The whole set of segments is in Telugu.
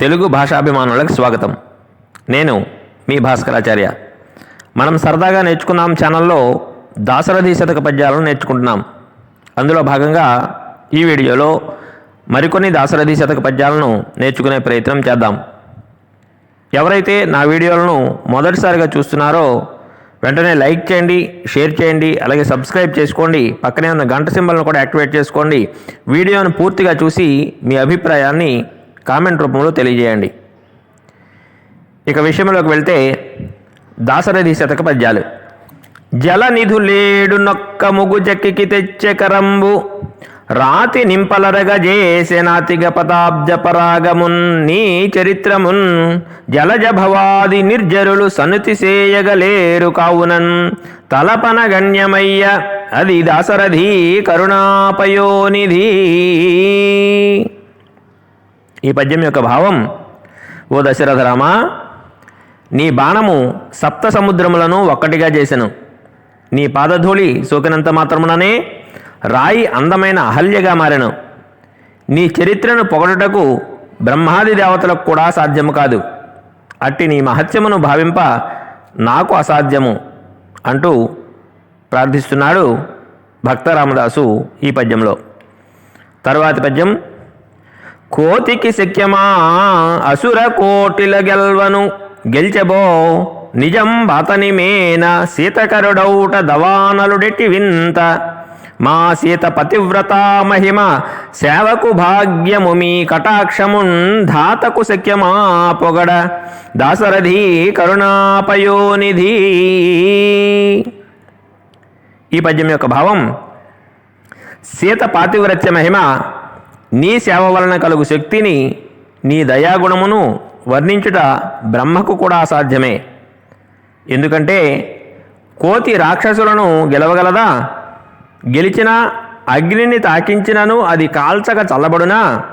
తెలుగు భాషాభిమానులకు స్వాగతం. నేను మీ భాస్కరాచార్య. మనం సరదాగా నేర్చుకున్నాం ఛానల్లో దాశరథి శతక పద్యాలను నేర్చుకుంటున్నాం. అందులో భాగంగా ఈ వీడియోలో మరికొన్ని దాశరథి శతక పద్యాలను నేర్చుకునే ప్రయత్నం చేద్దాం. ఎవరైతే నా వీడియోలను మొదటిసారిగా చూస్తున్నారో వెంటనే లైక్ చేయండి షేర్ చేయండి అలాగే సబ్స్క్రైబ్ చేసుకోండి పక్కనే ఉన్న గంట సింబల్ను కూడా యాక్టివేట్ చేసుకోండి. వీడియోను పూర్తిగా చూసి మీ అభిప్రాయాన్ని కామెంట్ రూపంలో తెలియజేయండి. ఇక విషయంలోకి వెళ్తే దాసరథి శతక పద్యాలు జలనిధులేడు నొక్క ముగు జక్కికి తెచ్చే కరంబు. రాతి నింపలరగ చేసెనాతిగ పతాబ్జ పరాగమున్ నీ చరిత్రమున్ జలజ భవాది నిర్జరులు సనుతి సేయగలేరు కావునన్. తలపన గణ్యమయ్య అది దాసరథి కరుణాపయోనిధి. ఈ పద్యం యొక్క భావం ఓ దశరథరామ నీ బాణము సప్త సముద్రములను ఒక్కటిగా చేసెను. నీ పాదధూళి సోకినంత మాత్రముననే రాయి అందమైన అహల్యగా మారెను. నీ చరిత్రను పొగడుటకు బ్రహ్మాది దేవతలకు కూడా సాధ్యము కాదు. అట్టి నీ మహత్యమును భావింప నాకు అసాధ్యము అంటూ ప్రార్థిస్తున్నాడు భక్త రామదాసు ఈ పద్యంలో. తరువాతి పద్యం కోతికి శక్యమా? అసుర కోటిల గెల్వను గెల్చెబో. నిజం బాతని మేన సీతకరుడౌట దవానలుడెట్టి వింత. మా సీత పతివ్రత మహిమ సేవకు భాగ్యము మీ కటాక్షమున్ ధాతకు శక్యమా పొగడ. దాసరథి కరుణాపయోనిధి. ఈ పద్యం యొక్క భావం సీత పాతివ్రత్య మహిమ నీ సేవ వలన కలుగు శక్తిని నీ దయాగుణమును వర్ణించుట బ్రహ్మకు కూడా అసాధ్యమే. ఎందుకంటే కోతి రాక్షసులను గెలవగలదా? గెలిచిన అగ్నిని తాకించినను అది కాల్చక చల్లబడునా?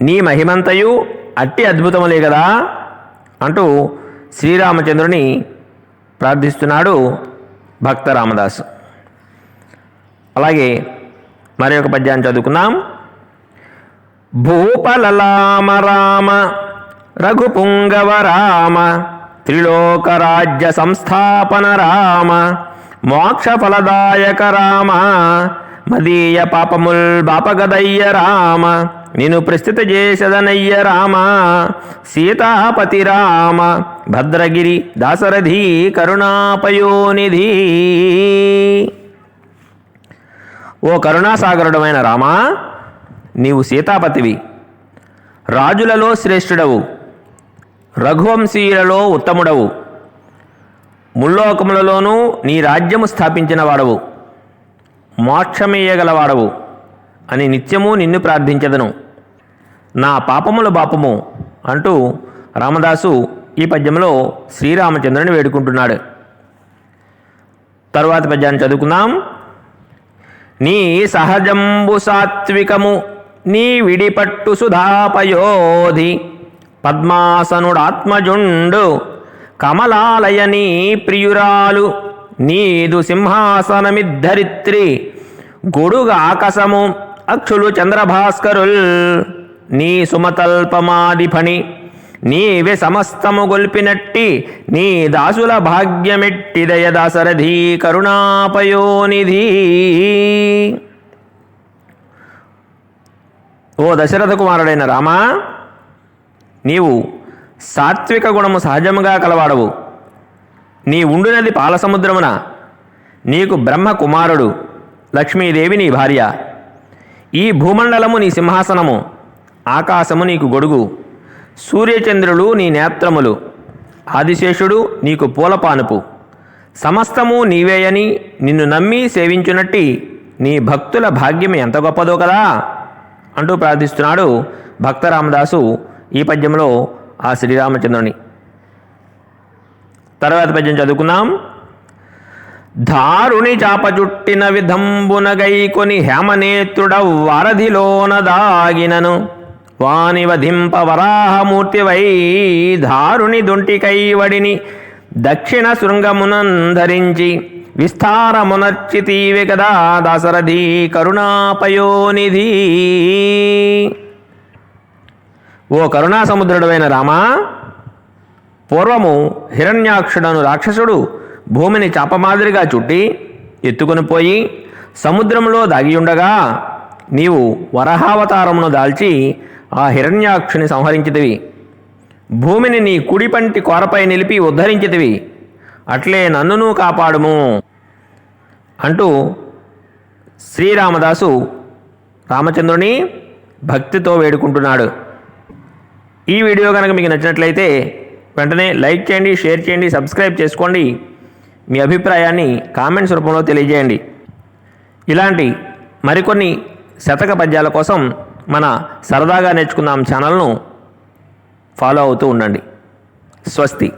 నీ మహిమంతయు అట్టి అద్భుతములే కదా అంటూ శ్రీరామచంద్రుని ప్రార్థిస్తున్నాడు భక్త రామదాసు. అలాగే మరి ఒక పద్యాన్ని చదువుకుందాం. భూపలలామ రామ రఘుపుంగవ రామ త్రిలోకరాజ్య సంస్థాపన రామ మోక్షఫలదాయక రామ మదీయ పాపముల్ బాపగదయ్య రామ నిన్ను ప్రస్థిత చేసదనయ్య రామ సీతాపతి రామ భద్రగిరి దాసరథి కరుణాపయోనిధి. ఓ కరుణాసాగరుడమైన రామా నీవు సీతాపతివి. రాజులలో శ్రేష్ఠుడవు. రఘువంశీయులలో ఉత్తముడవు. ముల్లోకములలోనూ నీ రాజ్యము స్థాపించిన వాడవు మోక్షమేయగలవాడవు అని నిత్యము నిన్ను ప్రార్థించదను. నా పాపముల బాపము అంటూ రామదాసు ఈ పద్యంలో శ్రీరామచంద్రుని వేడుకుంటున్నాడు. తరువాత పద్యాన్ని చదువుకుందాం. నీ సహజంబు సాత్వికము నీ విడిపట్టు సుధాపయోధి. పద్మాసనుడాత్మజుండు కమలాలయనీ ప్రియురాలు నీదు సింహాసనమిద్ధరిత్రి గొడుగాకశము అక్షులు చంద్రభాస్కరుల్ నీ సుమతల్పమాదిఫణి నీవే సమస్తము గొల్పినట్టి నీ దాసుల భాగ్యమిట్టి దయదాసరథి కరుణాపయోనిధీ. ఓ దశరథ కుమారుడైన రామా నీవు సాత్విక గుణము సహజముగా కలవాడవు. నీ ఉండునది పాలసముద్రమున నీకు బ్రహ్మ కుమారుడు లక్ష్మీదేవి నీ భార్య. ఈ భూమండలము నీ సింహాసనము ఆకాశము నీకు గొడుగు సూర్యచంద్రులు నీ నేత్రములు ఆదిశేషుడు నీకు పూలపానుపు. సమస్తము నీవేయని నిన్ను నమ్మి సేవించునట్టి నీ భక్తుల భాగ్యం ఎంత గొప్పదో కదా? అంటూ ప్రార్థిస్తున్నాడు భక్త రామదాసు ఈ పద్యంలో ఆ శ్రీరామచంద్రుని. తర్వాత పద్యం చదువుకుందాం. ధారుని చాపచుట్టిన విధంబున గైకొని హేమనేత్రుడ వరధిలోన దాగినను. వాని వధింప వరాహమూర్తివై ధారుని దొంటికైవడిని దక్షిణ శృంగమునంధరించి విస్తారమునర్చితీవి కదా దశరథి కరుణాపయోనిధి. ఓ కరుణాసముద్రుడవైన రామా పూర్వము హిరణ్యాక్షుడను రాక్షసుడు భూమిని చాపమాదిరిగా చుట్టి ఎత్తుకొని పోయి సముద్రంలో దాగియుండగా నీవు వరహావతారమును దాల్చి ఆ హిరణ్యాక్షుని సంహరించితివి. భూమిని నీ కుడిపంటి కోరపై నిలిపి ఉద్ధరించితివి. అట్లే నన్నును కాపాడుము అంటూ శ్రీరామదాసు రామచంద్రుని భక్తితో వేడుకుంటున్నాడు. ఈ వీడియో కనుక మీకు నచ్చినట్లయితే వెంటనే లైక్ చేయండి షేర్ చేయండి సబ్స్క్రైబ్ చేసుకోండి. మీ అభిప్రాయాన్ని కామెంట్స్ రూపంలో తెలియజేయండి. ఇలాంటి మరికొన్ని శతక పద్యాల కోసం మన సరదాగా నేర్చుకుందాం ఛానల్ను ఫాలో అవుతూ ఉండండి. స్వస్తి.